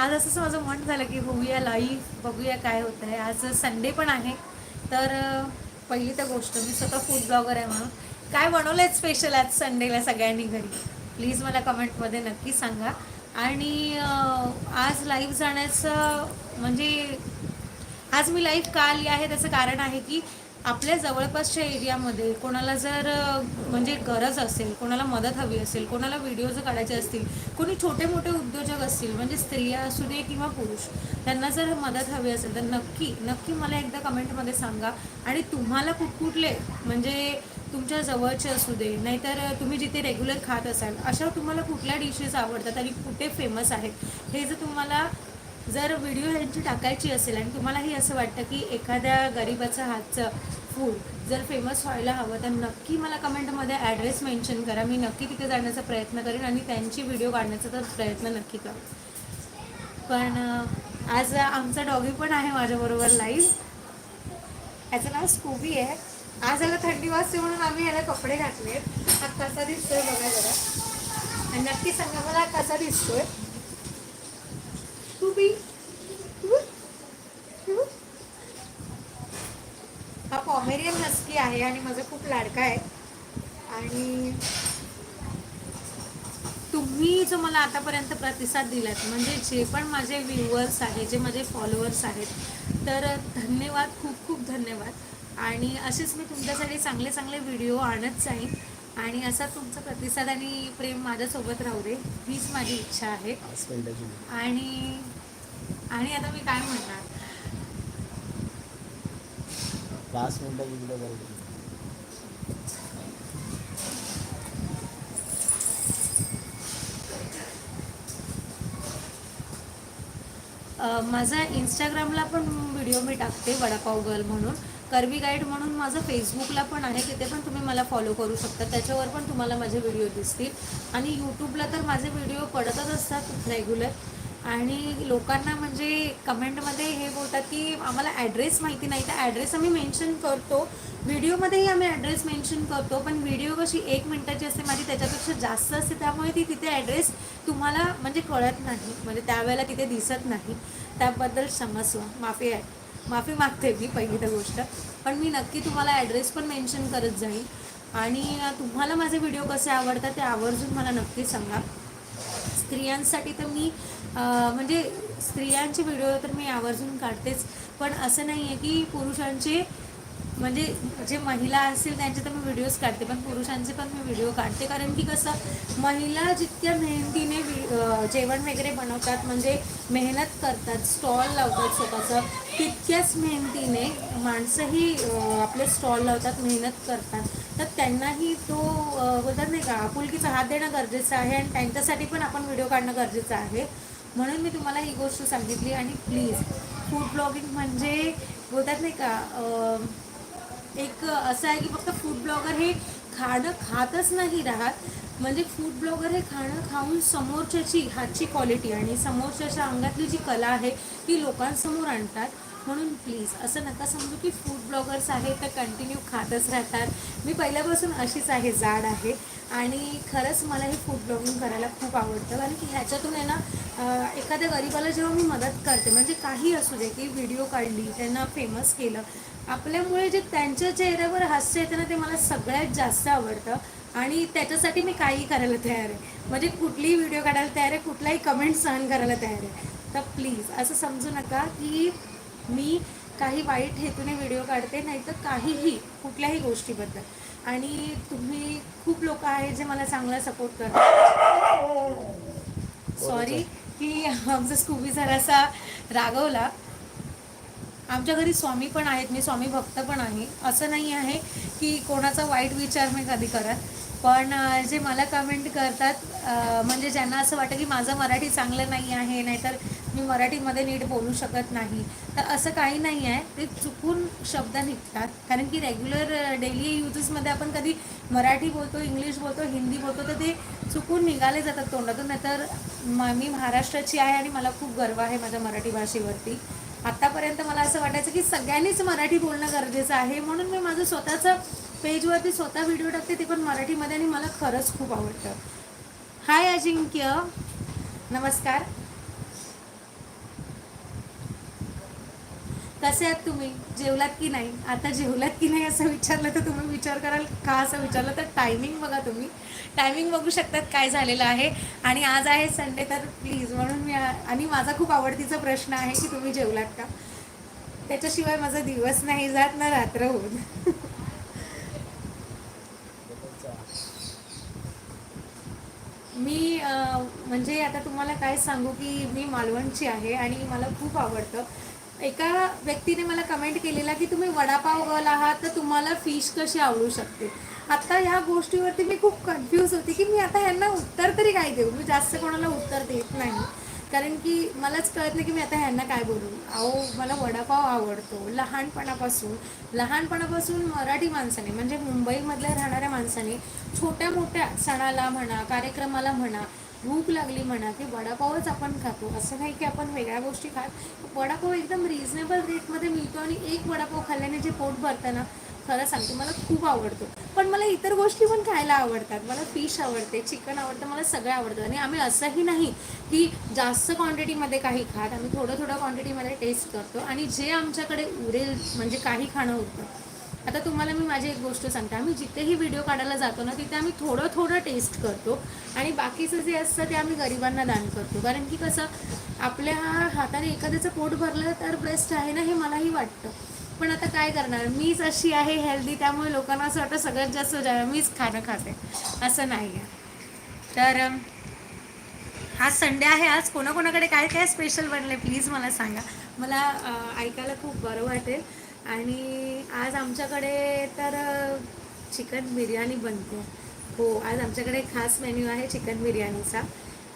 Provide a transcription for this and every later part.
आज असं माझं मन झालं की होऊया लाईव्ह बघूया काय होतं आहे आज संडे पण आहे. तर पहिली तर गोष्ट मी स्वतः फूड ब्लॉगर आहे म्हणून. काय बनवलं आहे स्पेशल आज संडेला सगळ्यांनी घरी? प्लीज मला कमेंटमध्ये नक्की सांगा. आणि आज लाईव्ह जाण्याचं म्हणजे आज मी लाईव्ह का आली आहे त्याचं कारण आहे की आपल्या जवळपासच्या एरियामध्ये कोणाला जर म्हणजे गरज असेल कोणाला मदत हवी असेल कोणाला व्हिडिओज काढायचे असतील कोणी छोटे मोठे उद्योजक असतील म्हणजे स्त्रिया असू दे किंवा पुरुष त्यांना जर मदत हवी असेल तर नक्की नक्की मला एकदा कमेंटमध्ये सांगा. आणि तुम्हाला कुठकुठले म्हणजे तुमच्या जवळचे असू दे नाहीतर तुम्ही जिथे रेग्युलर खात असाल अशा तुम्हाला कुठल्या डिशेस आवडतात आणि कुठे फेमस आहेत हे जर तुम्हाला जर व्हिडिओ ह्यांची टाकायची असेल आणि तुम्हालाही असं वाटतं की एखाद्या गरीबाचं हातचं फूड जर फेमस व्हायला हवं तर नक्की मला कमेंटमध्ये ॲड्रेस मेन्शन करा. मी नक्की तिथे जाण्याचा प्रयत्न करेन आणि त्यांची व्हिडिओ काढण्याचा तर प्रयत्न नक्की करेन. पण आज आमचा डॉगी पण आहे माझ्याबरोबर लाईव्ह याचं नाव स्कूबी आहे. आज याला थंडी वाजते म्हणून आम्ही याला कपडे घातले हा कसा दिसतोय बघा जरा. आणि नक्की सांगा मला कसा दिसतोय. हा? पॉमेरियन नस्की आहे आणि माझा खूप लाडका आहे. आणि तुम्ही जो मला आतापर्यंत प्रतिसाद दिलात म्हणजे जे पण माझे व्ह्युअर्स आहेत जे माझे फॉलोअर्स आहेत तर धन्यवाद खूप खूप धन्यवाद. आणि असेच मी तुमच्यासाठी चांगले चांगले व्हिडिओ आणत जाईन. आणि असा तुमचा प्रतिसाद आणि प्रेम माझ्यासोबत राहू दे हीच माझी इच्छा आहे. आणि आणि आता मी काय म्हणणार? पाच करायची अ, माझा इंस्टाग्रामला पण व्हिडिओ मी टाकते वडापाव गर्ल म्हणून. करवी गाईड म्हणून माझं फेसबुकला पण आहे तिथे पण तुम्ही मला फॉलो करू शकता. त्याच्यावर पण तुम्हाला माझे व्हिडिओ दिसतील. आणि यूट्यूबला तर माझे व्हिडिओ पडतच असतात रेग्युलर आणि लोकांना म्हणजे कमेंटमध्ये हे बोलतात की आम्हाला ॲड्रेस माहिती नाही. तर ॲड्रेस आम्ही मेन्शन करतो. व्हिडिओमध्येही आम्ही ॲड्रेस मेन्शन करतो. पण व्हिडिओ कशी एक मिनटाची असते माझी त्याच्यापेक्षा जास्त असते. त्यामुळे ती तिथे ॲड्रेस तुम्हाला म्हणजे कळत नाही. म्हणजे त्यावेळेला तिथे दिसत नाही. त्याबद्दल क्षमस्व. माफी आहे. माफी मागते मी पहिली तर गोष्ट. पण मी नक्की तुम्हाला ॲड्रेस पण मेन्शन करत जाईन. आणि तुम्हाला माझे व्हिडिओ कसे आवडतात ते आवर्जून मला नक्की सांगा. स्त्रियांसाठी तर मी म्हणजे स्त्रियांचे व्हिडिओ तर मी आवर्जून काढतेच. पण असं नाही आहे की पुरुषांचे म्हणजे जे महिला असतील त्यांचे तर मी व्हिडिओज काढते पण पुरुषांचे पण मी व्हिडिओ काढते. कारण की कसं महिला जितक्या मेहनतीने जेवण वगैरे बनवतात म्हणजे मेहनत करतात स्टॉल लावतात स्वतःचं तितक्याच मेहनतीने माणसंही आपले स्टॉल लावतात मेहनत करतात. तर त्यांनाही तो बोलतात नाही का आपुलकीचा हात देणं गरजेचं आहे आणि त्यांच्यासाठी पण आपण व्हिडिओ काढणं गरजेचं आहे. म्हणून मी तुम्हाला ही गोष्ट सांगितली आणि प्लीज फूड ब्लॉगिंग म्हणजे बोलतात नाही का एक असं आहे की फक्त फूड ब्लॉगर हे खाणं खातच नाही राहत. म्हणजे फूड ब्लॉगर हे खाणं खाऊन समोरच्याची हातची क्वालिटी आणि समोरच्याच्या अंगातली जी कला आहे ती लोकांसमोर आणतात. म्हणून प्लीज असं नका समजू की फूड ब्लॉगर्स आहेत तर कंटिन्यू खातच राहतात. मी पहिल्यापासून अशीच आहे जाड आहे. आणि खरंच मला हे फूड ब्लॉगिंग करायला खूप आवडतं. कारण की ह्याच्यातून आहे ना एखाद्या गरीबाला जेव्हा मी मदत करते म्हणजे काही असू दे की व्हिडिओ काढली त्यांना फेमस केलं आपल्यामुळे जे त्यांच्या चेहऱ्यावर हास्य येतं ना ते मला सगळ्यात जास्त आवडतं. आणि त्याच्यासाठी मी काही करायला तयार आहे. म्हणजे कुठलीही व्हिडिओ काढायला तयार आहे कुठलाही कमेंट सहन करायला तयार आहे. तर प्लीज असं समजू नका की मी काही वाईट हेतूने व्हिडिओ काढते नाही तर काहीही कुठल्याही गोष्टीबद्दल. आणि तुम्ही खूप लोक आहेत जे मला चांगला सपोर्ट करतात. सॉरी की आमचा स्कूबी जरासा रागवला. आमच्या घरी स्वामी पण आहेत मी स्वामी भक्त पण आहे. असं नाही आहे की कोणाचा वाईट विचार मी कधी करत. पण जे मला कमेंट करतात म्हणजे ज्यांना असं वाटतं की माझं मराठी चांगलं नाही आहे नाहीतर मी मराठीमध्ये नीट बोलू शकत नाही. तर असं काही नाही आहे. ते चुकून शब्द निघतात. कारण की रेग्युलर डेली युजेसमध्ये आपण कधी मराठी बोलतो इंग्लिश बोलतो हिंदी बोलतो तर ते चुकून निघाले जातात तोंडातून. नाहीतर म- मी महाराष्ट्राची आहे आणि मला खूप गर्व आहे माझ्या मराठी भाषेवरती. आत्तापर्यंत मला असं वाटायचं की सगळ्यांनीच मराठी बोलणं गरजेचं आहे. म्हणून मी माझं स्वतःचं पेजवरती स्वतः व्हिडिओ टाकते ते पण मराठीमध्ये आणि मला खरंच खूप आवडतं. हाय अजिंक्य. नमस्कार. कसे आहात तुम्ही? जेवलात की नाही? आता जेवलात की नाही असं विचारलं तर तुम्ही विचार कराल का असं विचारलं? तर टायमिंग बघा तुम्ही. टायमिंग बघू शकतात काय झालेलं आहे. आणि आज आहे संडे तर प्लीज म्हणून मी आणि माझा खूप आवडतीचा प्रश्न आहे की तुम्ही जेवलात का? त्याच्याशिवाय माझा दिवस नाही जात ना रात्र होऊन. मी म्हणजे आता तुम्हाला काय सांगू की मी मालवणची आहे आणि मला खूप आवडतं. एका व्यक्तीने मला कमेंट केलेला की तुम्ही वडापाव गर्ल आहात तर तुम्हाला फिश कशी आवडू शकते? आता ह्या गोष्टीवरती मी खूप कन्फ्यूज होते की मी आता ह्यांना उत्तर तरी काय देऊ? मी जास्त कोणाला उत्तर देत नाही. कारण की मलाच कळत नाही की मी आता ह्यांना काय बोलू. अहो मला वडापाव आवडतो. लहानपणापासून लहानपणापासून मराठी माणसाने म्हणजे मुंबईमधल्या राहणाऱ्या माणसाने छोट्या मोठ्या सणाला म्हणा कार्यक्रमाला म्हणा भूक लागली म्हणा की वडापावच आपण खातो. असं नाही की आपण वेगळ्या गोष्टी खात. वडापाव एकदम रिझनेबल रेटमध्ये मिळतो आणि एक वडापाव खाल्ल्याने जे पोट भरतं ना खरं सांगते मला खूप आवडतो. पण मला इतर गोष्टी पण खायला आवडतात. मला फिश आवडते चिकन आवडतं मला सगळं आवडतं. आणि आम्ही असंही नाही की जास्त क्वांटिटीमध्ये काही खात. आम्ही थोडं थोडं क्वांटिटीमध्ये टेस्ट करतो. आणि जे आमच्याकडे उरेल म्हणजे काही खाणं होतं आता तुम्हाला मी माझी एक गोष्ट सांगते. आम्ही जिथेही व्हिडिओ काढायला जातो ना तिथे आम्ही थोडं थोडं टेस्ट करतो. आणि बाकीचं जे असतं ते आम्ही गरिबांना दान करतो. कारण की कसं आपल्या हाताने एखाद्याचं पोट भरलं तर बेस्ट आहे ना हे मलाही वाटतं. पण आता काय करणार? मीच अशी आहे हेल्दी त्यामुळे लोकांना असं वाटतं सगळ्यात जास्त मीच खाणं खाते. असं नाही आहे. तर आज संडे आहे आज. कोणाकोणाकडे काय काय स्पेशल बनले प्लीज मला सांगा. मला ऐकायला खूप बरं वाटेल. आणि आज आमच्याकडे तर चिकन बिर्याणी बनते. हो आज आमच्याकडे खास मेन्यू आहे चिकन बिर्याणीचा.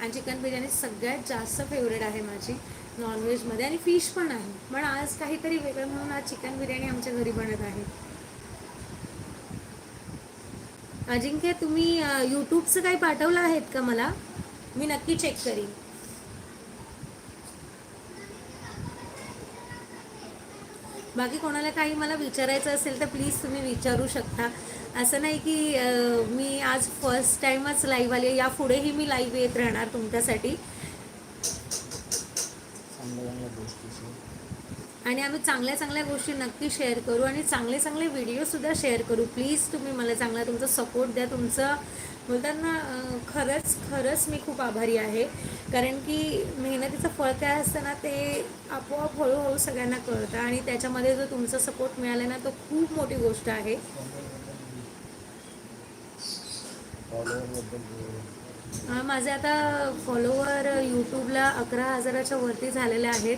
आणि चिकन बिर्याणी सगळ्यात जास्त फेवरेट आहे माझी नॉनव्हेजमध्ये आणि फिश पण आहे. पण आज काहीतरी वेगळं म्हणून आज चिकन बिर्याणी आमच्या घरी बनत आहे. अजिंक्य तुम्ही यूट्यूबचं काही पाठवलं आहेत का मला? मी नक्की चेक करीन. बाकी कोणाला काही मला विचारायचं असेल तर प्लीज तुम्ही विचारू शकता. असं नाही की मी आज फर्स्ट टाईमच लाईव्ह आली यापुढेही मी लाईव्ह येत राहणार तुमच्यासाठी. आणि आम्ही चांगल्या चांगल्या गोष्टी नक्की शेअर करू आणि चांगले चांगले व्हिडिओसुद्धा शेअर करू. प्लीज तुम्ही मला चांगला तुमचा सपोर्ट द्या. तुमचं बोलतात ना खरंच खरंच मी खूप आभारी आहे. कारण की मेहनतीचं फळ काय असतं ना ते आपोआप हळूहळू सगळ्यांना कळतं आणि त्याच्यामध्ये जो तुमचा सपोर्ट मिळाला ना तो खूप मोठी गोष्ट आहे. माझे आता फॉलोवर यूट्यूबला अकरा हजाराच्या वरती झालेले आहेत.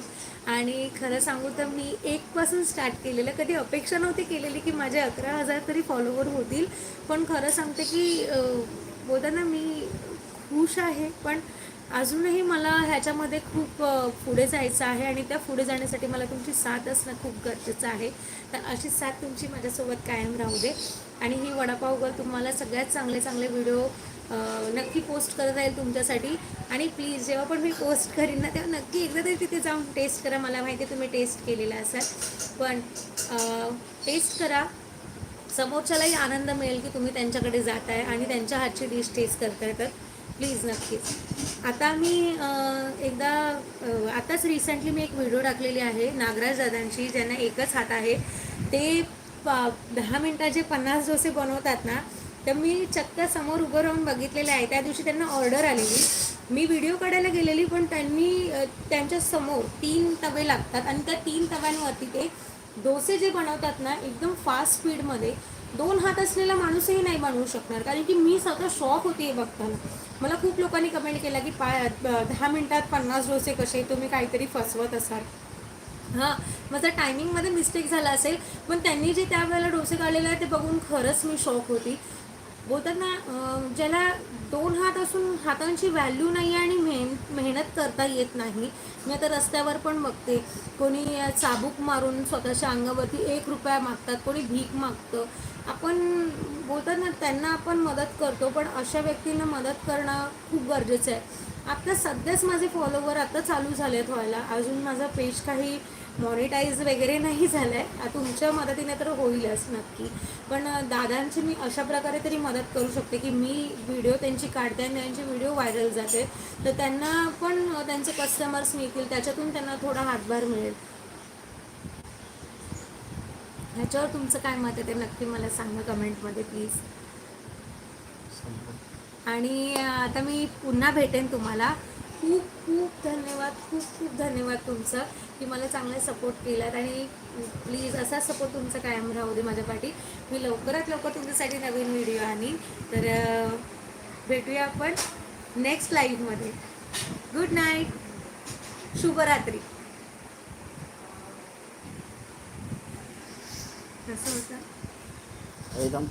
आणि खरं सांगू तर मी एकपासून स्टार्ट केलेलं कधी अपेक्षा नव्हती केलेली की माझे अकरा हजार तरी फॉलोवर होतील. पण खरं सांगते की बोलताना मी खुश आहे. पण अजूनही मला ह्याच्यामध्ये खूप पुढे जायचं आहे आणि त्या पुढे जाण्यासाठी मला तुमची साथ असणं खूप गरजेचं आहे. तर अशी साथ तुमची माझ्यासोबत कायम राहू दे. आणि ही वडापाव तुम्हाला सगळ्यात चांगले चांगले व्हिडिओ नक्की पोस्ट करत राहील तुमच्यासाठी. आणि प्लीज जेव्हा पण मी पोस्ट करीन ना तेव्हा नक्की एकदा तरी तिथे जाऊन टेस्ट करा. मला माहिती आहे तुम्ही टेस्ट केलेला असाल. पण टेस्ट करा. समोरच्यालाही आनंद मिळेल की तुम्ही त्यांच्याकडे जात आहे आणि त्यांच्या हातची डिश टेस्ट करताय तर. प्लीज नक्कीच. आता मी एकदा आताच रिसेंटली मी एक व्हिडिओ टाकलेली आहे नागराज दादांची ज्यांना एकच हात आहे. ते पा दहा मिनटाचे पन्नास डोसे बनवतात ना तर मी चक्क समोर उभं राहून बघितलेलं आहे. त्या दिवशी त्यांना ऑर्डर आलेली. मी व्हिडिओ काढायला गेलेली पण त्यांनी त्यांच्यासमोर तीन तवे लागतात. आणि त्या तीन तव्यांवरती ते डोसे जे बनवतात ना एकदम फास्ट स्पीडमध्ये दोन हात असलेला माणूसही नाही बनवू शकणार. कारण की मी स्वतः शॉक होते हे बघताना. मला खूप लोकांनी कमेंट केला की पाय दहा मिनटात पन्नास डोसे कसे? तुम्ही काहीतरी फसवत असाल. हां माझा टायमिंगमध्ये मिस्टेक झाला असेल. पण त्यांनी जे त्यावेळेला डोसे काढलेले आहे ते बघून खरंच मी शॉक होती. बोलतात ना ज्याला दोन हात असून हातांची व्हॅल्यू नाही आहे आणि मेहन मेहनत करता येत नाही. मी आता रस्त्यावर पण बघते. कोणी चाबूक मारून स्वतःच्या अंगावरती एक रुपया मागतात कोणी भीक मागतं. आपण बोलतात ना त्यांना आपण मदत करतो पण अशा व्यक्तींना मदत करणं खूप गरजेचं आहे. आता सध्याच माझे फॉलोवर आता चालू झालेत व्हायला. अजून माझा पेज काही मॉनिटाईज वगैरे नाही झालं आहे तुमच्या मदतीने तर होईलच नक्की. पण दादांची मी अशा प्रकारे तरी मदत करू शकते की मी व्हिडिओ त्यांची काढते आणि त्यांची व्हिडिओ व्हायरल जाते. तर त्यांना पण त्यांचे कस्टमर्स मिळतील. त्याच्यातून त्यांना थोडा हातभार मिळेल. ह्याच्यावर तुमचं काय मत आहे ते नक्की मला सांगा कमेंटमध्ये प्लीज आणि आता मी पुन्हा भेटेन तुम्हाला. खूप खूप धन्यवाद खूप खूप धन्यवाद तुमचं की मला चांगला सपोर्ट केलात. आणि प्लीज असा सपोर्ट तुमचा कायम राहू दे माझ्या पाठी मी लवकरात लवकर तुमच्यासाठी नवीन व्हिडिओ आणीन. तर भेटूया आपण नेक्स्ट लाईव्हमध्ये गुड नाईट शुभरात्री. कसं होतं एकदम